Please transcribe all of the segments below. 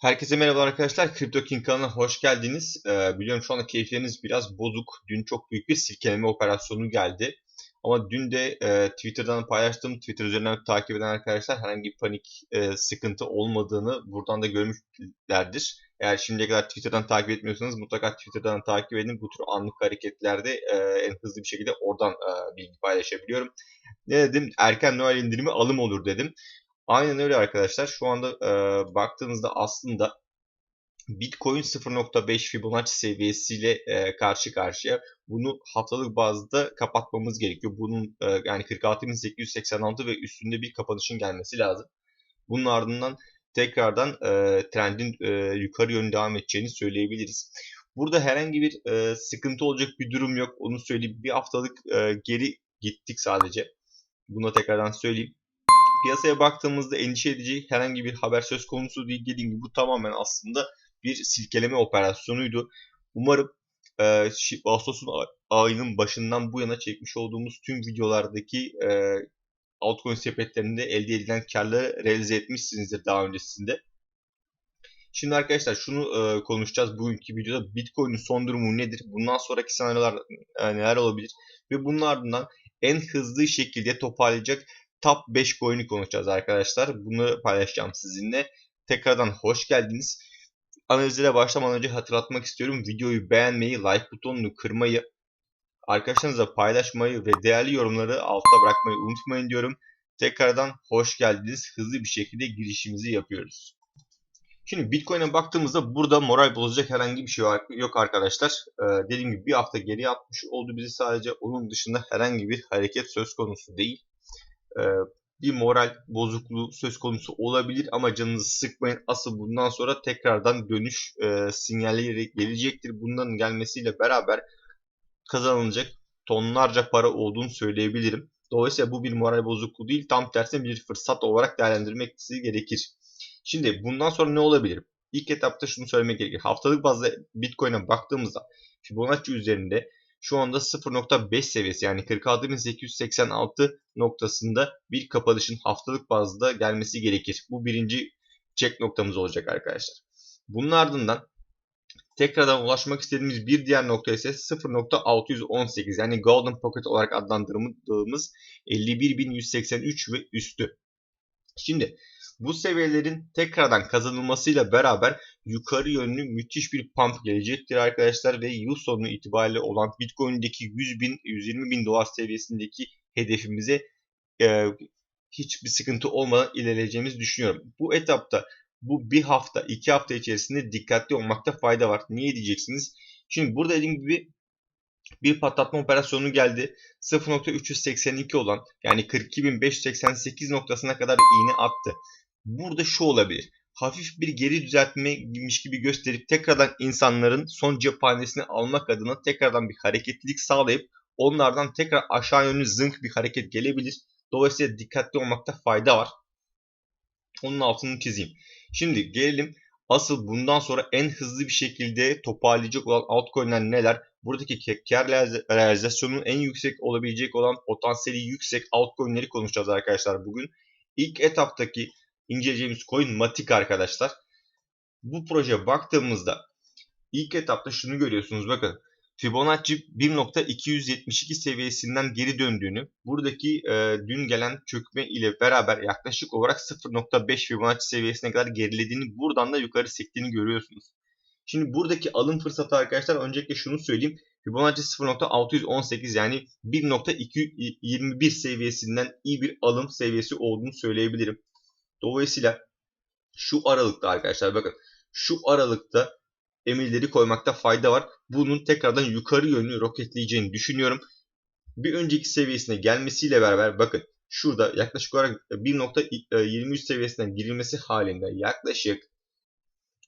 Herkese merhaba arkadaşlar. Crypto King kanalına hoş geldiniz. Ee, biliyorum şu anda keyifleriniz biraz bozuk. Dün çok büyük bir silkeleme operasyonu geldi. Ama dün de e, Twitter'dan paylaştım. Twitter üzerinden takip eden arkadaşlar herhangi bir panik e, sıkıntı olmadığını buradan da görmüşlerdir. Eğer şimdiye kadar Twitter'dan takip etmiyorsanız mutlaka Twitter'dan takip edin. Bu tür anlık hareketlerde e, en hızlı bir şekilde oradan e, bilgi paylaşabiliyorum. Ne dedim? Erken Noel indirimi alım olur dedim. Aynen öyle arkadaşlar. Şu anda e, baktığınızda aslında Bitcoin 0.5 Fibonacci seviyesiyle e, karşı karşıya. Bunu haftalık bazda kapatmamız gerekiyor. Bunun e, yani 46.886 ve üstünde bir kapanışın gelmesi lazım. Bunun ardından tekrardan e, trendin e, yukarı yönlü devam edeceğini söyleyebiliriz. Burada herhangi bir e, sıkıntı olacak bir durum yok. Onu söyleyeyim. Bir haftalık e, geri gittik sadece. Buna tekrardan söyleyeyim piyasaya baktığımızda endişe edici herhangi bir haber söz konusu değil. Dediğim gibi bu tamamen aslında bir silkeleme operasyonuydu. Umarım e, Ağustos'un ayının başından bu yana çekmiş olduğumuz tüm videolardaki e, altcoin sepetlerinde elde edilen karları realize etmişsinizdir daha öncesinde. Şimdi arkadaşlar şunu e, konuşacağız bugünkü videoda. Bitcoin'in son durumu nedir? Bundan sonraki senaryolar e, neler olabilir? Ve bunun ardından en hızlı şekilde toparlayacak top 5 coin'i konuşacağız arkadaşlar. Bunu paylaşacağım sizinle. Tekrardan hoş geldiniz. Analizlere başlamadan önce hatırlatmak istiyorum. Videoyu beğenmeyi, like butonunu kırmayı, arkadaşlarınızla paylaşmayı ve değerli yorumları altta bırakmayı unutmayın diyorum. Tekrardan hoş geldiniz. Hızlı bir şekilde girişimizi yapıyoruz. Şimdi Bitcoin'e baktığımızda burada moral bozacak herhangi bir şey yok arkadaşlar. Ee, dediğim gibi bir hafta geri atmış oldu bizi sadece. Onun dışında herhangi bir hareket söz konusu değil. Ee, bir moral bozukluğu söz konusu olabilir ama canınızı sıkmayın. Asıl bundan sonra tekrardan dönüş e, sinyalleri gelecektir. Bunların gelmesiyle beraber kazanılacak tonlarca para olduğunu söyleyebilirim. Dolayısıyla bu bir moral bozukluğu değil, tam tersine bir fırsat olarak değerlendirmek gerekir. Şimdi bundan sonra ne olabilir? İlk etapta şunu söylemek gerekir. Haftalık bazda Bitcoin'e baktığımızda Fibonacci üzerinde şu anda 0.5 seviyesi yani 46.886 noktasında bir kapanışın haftalık bazda gelmesi gerekir. Bu birinci check noktamız olacak arkadaşlar. Bunun ardından tekrardan ulaşmak istediğimiz bir diğer nokta ise 0.618 yani Golden Pocket olarak adlandırdığımız 51.183 ve üstü. Şimdi bu seviyelerin tekrardan kazanılmasıyla beraber yukarı yönlü müthiş bir pump gelecektir arkadaşlar ve yıl sonu itibariyle olan Bitcoin'deki 100 bin, 120 bin dolar seviyesindeki hedefimize e, hiçbir sıkıntı olmadan ilerleyeceğimizi düşünüyorum. Bu etapta bu bir hafta, iki hafta içerisinde dikkatli olmakta fayda var. Niye diyeceksiniz? Şimdi burada dediğim gibi bir patlatma operasyonu geldi. 0.382 olan yani 42.588 noktasına kadar iğne attı. Burada şu olabilir. Hafif bir geri düzeltmemiş gibi gösterip tekrardan insanların son cephanesini almak adına tekrardan bir hareketlilik sağlayıp onlardan tekrar aşağı yönlü zınk bir hareket gelebilir. Dolayısıyla dikkatli olmakta fayda var. Onun altını çizeyim. Şimdi gelelim asıl bundan sonra en hızlı bir şekilde toparlayacak olan altcoin'ler neler? Buradaki kar realizasyonunun en yüksek olabilecek olan potansiyeli yüksek altcoin'leri konuşacağız arkadaşlar bugün. İlk etaptaki inceleyeceğimiz coin Matic arkadaşlar. Bu projeye baktığımızda ilk etapta şunu görüyorsunuz bakın. Fibonacci 1.272 seviyesinden geri döndüğünü, buradaki e, dün gelen çökme ile beraber yaklaşık olarak 0.5 Fibonacci seviyesine kadar gerilediğini, buradan da yukarı sektiğini görüyorsunuz. Şimdi buradaki alım fırsatı arkadaşlar öncelikle şunu söyleyeyim. Fibonacci 0.618 yani 1.221 seviyesinden iyi bir alım seviyesi olduğunu söyleyebilirim. Dolayısıyla şu aralıkta arkadaşlar bakın şu aralıkta emirleri koymakta fayda var. Bunun tekrardan yukarı yönlü roketleyeceğini düşünüyorum. Bir önceki seviyesine gelmesiyle beraber bakın şurada yaklaşık olarak 1.23 seviyesinden girilmesi halinde yaklaşık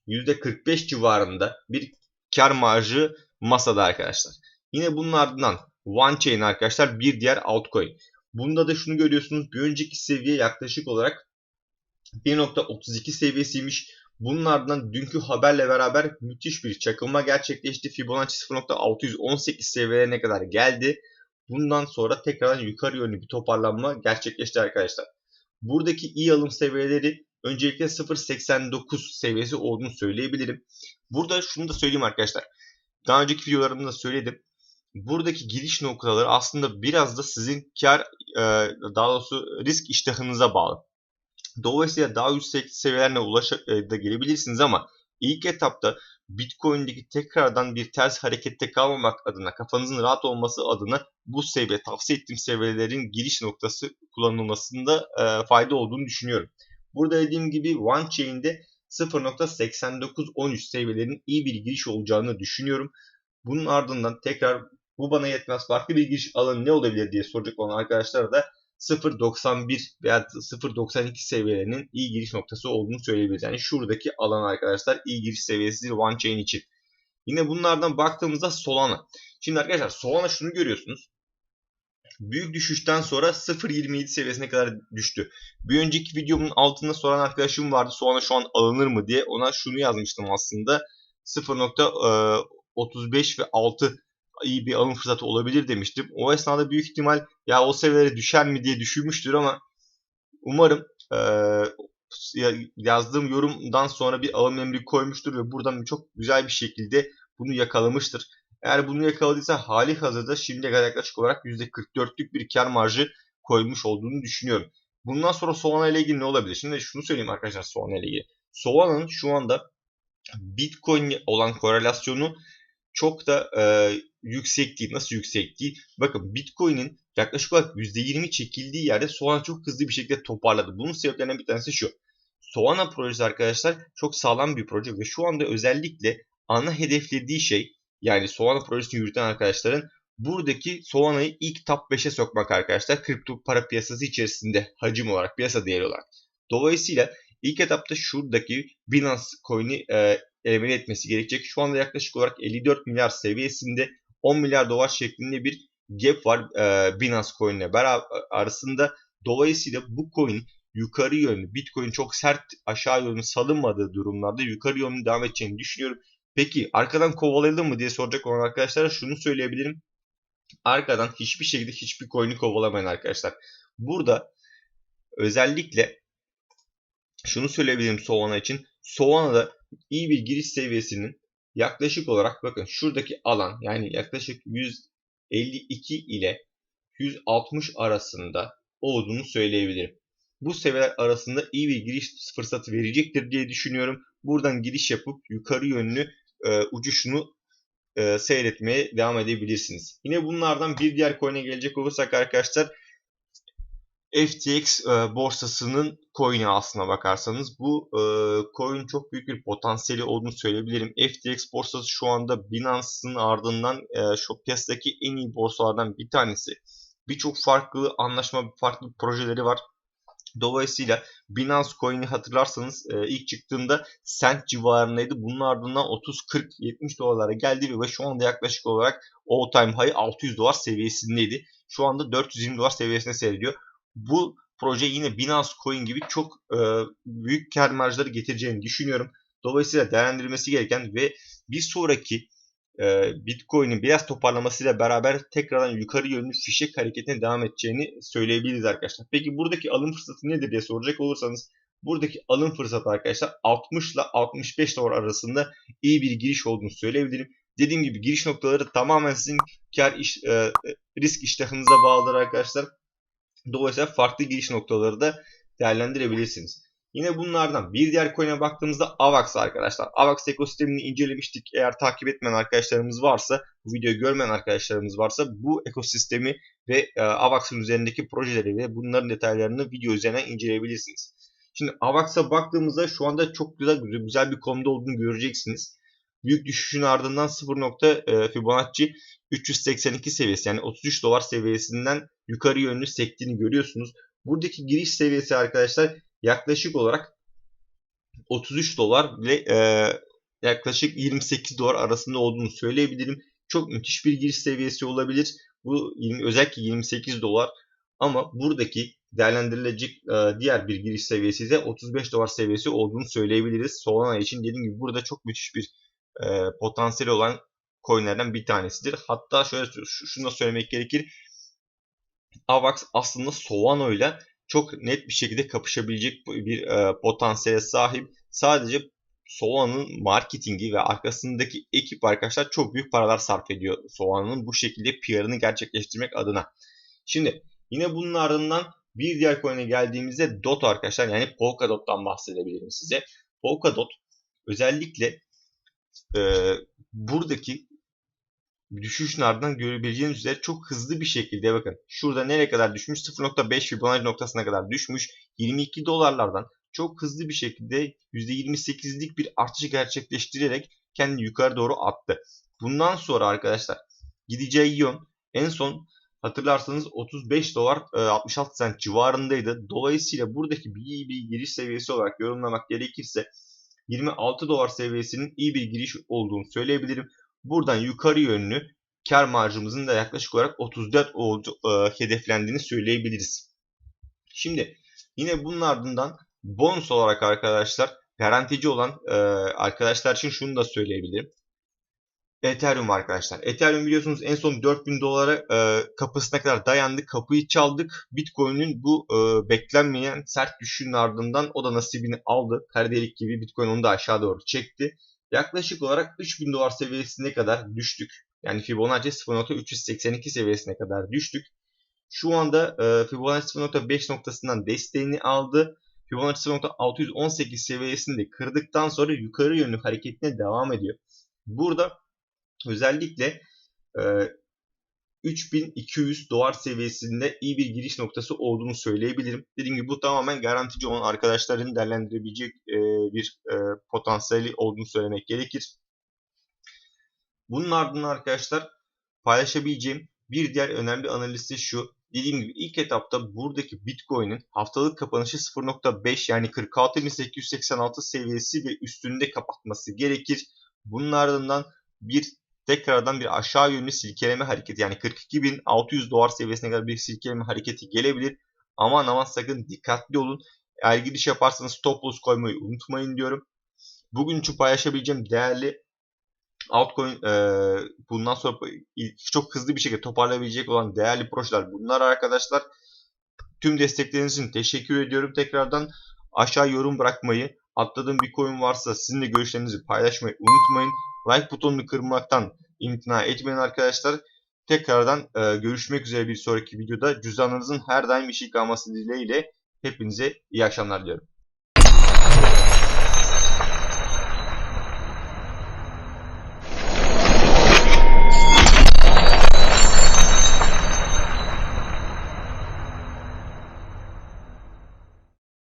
%45 civarında bir kar marjı masada arkadaşlar. Yine bunun ardından OneChain arkadaşlar bir diğer altcoin. Bunda da şunu görüyorsunuz bir önceki seviye yaklaşık olarak 1.32 seviyesiymiş. Bunun ardından dünkü haberle beraber müthiş bir çakılma gerçekleşti. Fibonacci 0.618 seviyelerine kadar geldi. Bundan sonra tekrardan yukarı yönlü bir toparlanma gerçekleşti arkadaşlar. Buradaki iyi alım seviyeleri öncelikle 0.89 seviyesi olduğunu söyleyebilirim. Burada şunu da söyleyeyim arkadaşlar. Daha önceki videolarımda söyledim. Buradaki giriş noktaları aslında biraz da sizin kar e, daha doğrusu risk iştahınıza bağlı. Dolayısıyla daha yüksek seviyelerine ulaşabilirsiniz ama ilk etapta Bitcoin'deki tekrardan bir ters harekette kalmamak adına, kafanızın rahat olması adına bu seviye, tavsiye ettiğim seviyelerin giriş noktası kullanılmasında e, fayda olduğunu düşünüyorum. Burada dediğim gibi One Chain'de 0.8913 seviyelerinin iyi bir giriş olacağını düşünüyorum. Bunun ardından tekrar bu bana yetmez farklı bir giriş alanı ne olabilir diye soracak olan arkadaşlara da 0.91 veya 0.92 seviyelerinin iyi giriş noktası olduğunu söyleyebiliriz. Yani şuradaki alan arkadaşlar iyi giriş seviyesidir One Chain için. Yine bunlardan baktığımızda Solana. Şimdi arkadaşlar Solana şunu görüyorsunuz. Büyük düşüşten sonra 0.27 seviyesine kadar düştü. Bir önceki videomun altında soran arkadaşım vardı Solana şu an alınır mı diye. Ona şunu yazmıştım aslında. 0.35 ve 6 iyi bir alım fırsatı olabilir demiştim. O esnada büyük ihtimal ya o seviyelere düşer mi diye düşünmüştür ama umarım e, yazdığım yorumdan sonra bir alım emri koymuştur ve buradan çok güzel bir şekilde bunu yakalamıştır. Eğer bunu yakaladıysa hali hazırda şimdiye kadar yaklaşık olarak %44'lük bir kar marjı koymuş olduğunu düşünüyorum. Bundan sonra Solana ile ilgili ne olabilir? Şimdi şunu söyleyeyim arkadaşlar Solana ile ilgili. Solana'nın şu anda Bitcoin olan korelasyonu çok da e, yüksek değil. Nasıl yüksek değil? Bakın Bitcoin'in yaklaşık olarak %20 çekildiği yerde Solana çok hızlı bir şekilde toparladı. Bunun sebeplerinden bir tanesi şu. Solana projesi arkadaşlar çok sağlam bir proje ve şu anda özellikle ana hedeflediği şey yani Solana projesini yürüten arkadaşların buradaki Solana'yı ilk top 5'e sokmak arkadaşlar. Kripto para piyasası içerisinde hacim olarak, piyasa değeri olarak. Dolayısıyla ilk etapta şuradaki Binance coin'i e, elimine etmesi gerekecek. Şu anda yaklaşık olarak 54 milyar seviyesinde 10 milyar dolar şeklinde bir gap var e, Binance Coin ile beraber arasında. Dolayısıyla bu coin yukarı yönlü Bitcoin çok sert aşağı yönlü salınmadığı durumlarda yukarı yönlü devam edeceğini düşünüyorum. Peki arkadan kovalayıldı mı diye soracak olan arkadaşlara şunu söyleyebilirim. Arkadan hiçbir şekilde hiçbir coin'i kovalamayın arkadaşlar. Burada özellikle şunu söyleyebilirim Solana için. Solana'da iyi bir giriş seviyesinin yaklaşık olarak bakın şuradaki alan yani yaklaşık 152 ile 160 arasında olduğunu söyleyebilirim. Bu seviyeler arasında iyi bir giriş fırsatı verecektir diye düşünüyorum. Buradan giriş yapıp yukarı yönlü e, ucuşunu e, seyretmeye devam edebilirsiniz. Yine bunlardan bir diğer coin'e gelecek olursak arkadaşlar FTX e, borsasının coin'i aslına bakarsanız bu e, coin çok büyük bir potansiyeli olduğunu söyleyebilirim. FTX borsası şu anda Binance'ın ardından e, şu piyasadaki en iyi borsalardan bir tanesi. Birçok farklı anlaşma, farklı projeleri var. Dolayısıyla Binance Coin'i hatırlarsanız e, ilk çıktığında cent civarındaydı. Bunun ardından 30, 40, 70 dolarlara geldi ve şu anda yaklaşık olarak all time high 600 dolar seviyesindeydi. Şu anda 420 dolar seviyesine seyrediyor bu proje yine Binance Coin gibi çok e, büyük kar marjları getireceğini düşünüyorum. Dolayısıyla değerlendirilmesi gereken ve bir sonraki e, Bitcoin'in biraz toparlamasıyla baraber tekrardan yukarı yönlü fişek hareketine devam edeceğini söyleyebiliriz arkadaşlar. Peki buradaki alım fırsatı nedir diye soracak olursanız buradaki alım fırsatı arkadaşlar 60 ile 65 dolar arasında iyi bir giriş olduğunu söyleyebilirim. Dediğim gibi giriş noktaları tamamen sizin kar iş, e, risk iştahınıza bağlıdır arkadaşlar. Dolayısıyla farklı giriş noktaları da değerlendirebilirsiniz. Yine bunlardan bir diğer coin'e baktığımızda AVAX arkadaşlar. AVAX ekosistemini incelemiştik. Eğer takip etmeyen arkadaşlarımız varsa, bu videoyu görmeyen arkadaşlarımız varsa bu ekosistemi ve e, AVAX'ın üzerindeki projeleri ve bunların detaylarını video üzerinden inceleyebilirsiniz. Şimdi AVAX'a baktığımızda şu anda çok güzel güzel bir konumda olduğunu göreceksiniz. Büyük düşüşün ardından 0. E, Fibonacci 382 seviyesi yani 33 dolar seviyesinden yukarı yönlü sektiğini görüyorsunuz. Buradaki giriş seviyesi arkadaşlar yaklaşık olarak 33 dolar ile e, yaklaşık 28 dolar arasında olduğunu söyleyebilirim. Çok müthiş bir giriş seviyesi olabilir. Bu özellikle 28 dolar ama buradaki değerlendirilecek e, diğer bir giriş seviyesi ise 35 dolar seviyesi olduğunu söyleyebiliriz. Solana için dediğim gibi burada çok müthiş bir e, potansiyeli olan coinlerden bir tanesidir. Hatta şöyle şunu da söylemek gerekir. AVAX aslında Solana ile çok net bir şekilde kapışabilecek bir e, potansiyele sahip. Sadece Solan'ın marketingi ve arkasındaki ekip arkadaşlar çok büyük paralar sarf ediyor Solan'ın bu şekilde PR'ını gerçekleştirmek adına. Şimdi yine bunun ardından bir diğer coin'e geldiğimizde DOT arkadaşlar yani Polkadot'tan bahsedebilirim size. Polkadot özellikle e, buradaki düşüşün ardından görebileceğiniz üzere çok hızlı bir şekilde bakın şurada nereye kadar düşmüş 0.5 Fibonacci noktasına kadar düşmüş 22 dolarlardan çok hızlı bir şekilde %28'lik bir artış gerçekleştirerek kendini yukarı doğru attı. Bundan sonra arkadaşlar gideceği yön en son hatırlarsanız 35 dolar 66 cent civarındaydı. Dolayısıyla buradaki bir iyi bir giriş seviyesi olarak yorumlamak gerekirse 26 dolar seviyesinin iyi bir giriş olduğunu söyleyebilirim. Buradan yukarı yönlü kar marjımızın da yaklaşık olarak 34 oldu, e, hedeflendiğini söyleyebiliriz. Şimdi yine bunun ardından bonus olarak arkadaşlar garantici olan e, arkadaşlar için şunu da söyleyebilirim. Ethereum arkadaşlar. Ethereum biliyorsunuz en son 4000 dolara e, kapısına kadar dayandı. Kapıyı çaldık. Bitcoin'in bu e, beklenmeyen sert düşüşün ardından o da nasibini aldı. Kara delik gibi Bitcoin onu da aşağı doğru çekti. Yaklaşık olarak 3000 dolar seviyesine kadar düştük. Yani Fibonacci 0.382 seviyesine kadar düştük. Şu anda e, Fibonacci 0.5 noktasından desteğini aldı. Fibonacci 0.618 seviyesini de kırdıktan sonra yukarı yönlü hareketine devam ediyor. Burada özellikle e, 3200 dolar seviyesinde iyi bir giriş noktası olduğunu söyleyebilirim. Dediğim gibi bu tamamen garantici olan arkadaşların değerlendirebilecek e, bir e, potansiyeli olduğunu söylemek gerekir. Bunun ardından arkadaşlar paylaşabileceğim bir diğer önemli analiz de şu. Dediğim gibi ilk etapta buradaki Bitcoin'in haftalık kapanışı 0.5 yani 46.886 seviyesi ve üstünde kapatması gerekir. Bunun ardından bir tekrardan bir aşağı yönlü silkeleme hareketi yani 42.600 dolar seviyesine kadar bir silkeleme hareketi gelebilir. Aman aman sakın dikkatli olun. Eğer giriş yaparsanız stop loss koymayı unutmayın diyorum. Bugün için paylaşabileceğim değerli altcoin e, bundan sonra çok hızlı bir şekilde toparlayabilecek olan değerli projeler bunlar arkadaşlar. Tüm destekleriniz için teşekkür ediyorum. Tekrardan aşağı yorum bırakmayı, atladığım bir coin varsa sizin de görüşlerinizi paylaşmayı unutmayın. Like butonunu kırmaktan imtina etmeyin arkadaşlar. Tekrardan e, görüşmek üzere bir sonraki videoda. Cüzdanınızın her daim işi kalması dileğiyle hepinize iyi akşamlar diliyorum.